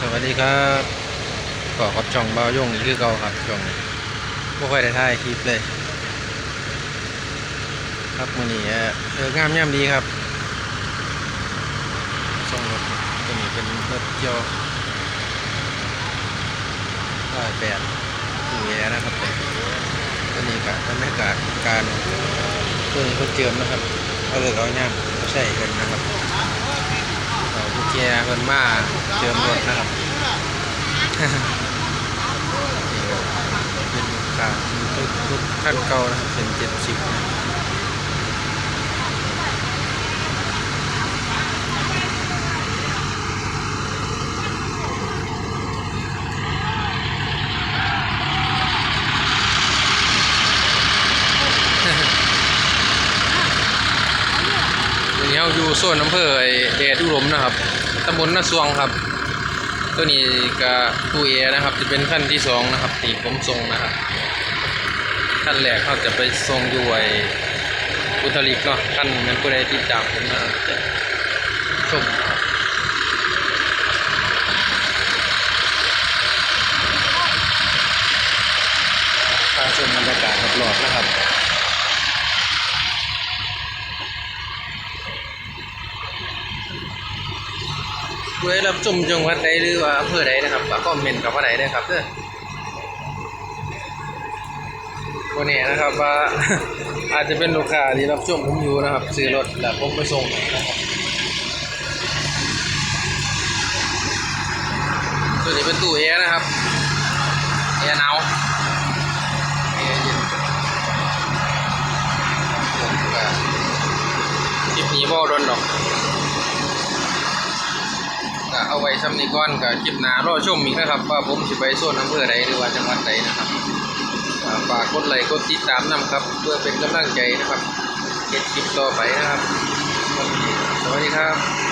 สวัสดีครับก็กับช่องเบาโยงอีกคือเก่าครับช่องนี้บ่ค่อยได้ถ่ายคลิปเลย ครับมือนี้เอองามย่ำดีครับส่งรถตัวนี้เป็นรถเกี่ยวร้อยแปดตู้แอนะครับแต่ตัวนี้ก็บรรยากาศการตัวนี้เพิ่นเจิมนะครับก็เลยเอาย่ำใช่กันนะครับ กุญแจเพิ่นมาเจิมรถนะครับเป็นลูกค้าที่รถรถคันเก่านะเป็นเจ็ดสิบวันนี้เราอยู่โซนอำเภอไอ้แดดอุดมนะครับ ตำบลนาสวงครับ ตัวนี้ก็ตู้เอนะครับ จะเป็นขั้นที่สองนะครับตีผมทรงนะครับขั้นแรกเขาจะไปทรงอยู่ไอ้อุตริกเนาะขั้นนั้นผู้ใดติดตามผมนะครับจะชมนะครับพาชมบรรยากาศรอบๆนะครับ ผู้ใดรับชมจังหวัดใดหรือว่าอำเภอใดนะครับก็คอมเมนต์กับว่าใดได้ครับเด้อวันนี้นะครับว่าอาจจะเป็นลูกค้าที่รับชมผมอยู่นะครับ ซื้อรถแล้วผมไปส่งนะครับตัวนี้เป็นตู้แอร์นะครับแอร์หนาวแอร์เย็นคลิปนี้บ่โดนดอก ก็เอาไว้ซ้ำนี้ก่อนกับคลิปหน้ารอชมอีกนะครับว่าผมสิไปโซนอำเภอใดหรือว่าจังหวัดใดนะครับฝากกดไลค์กดติดตามนํครับ เพื่อเป็นกำลังใจนะครับเก็บคลิปต่อไปนะครับ สวัสดีครับ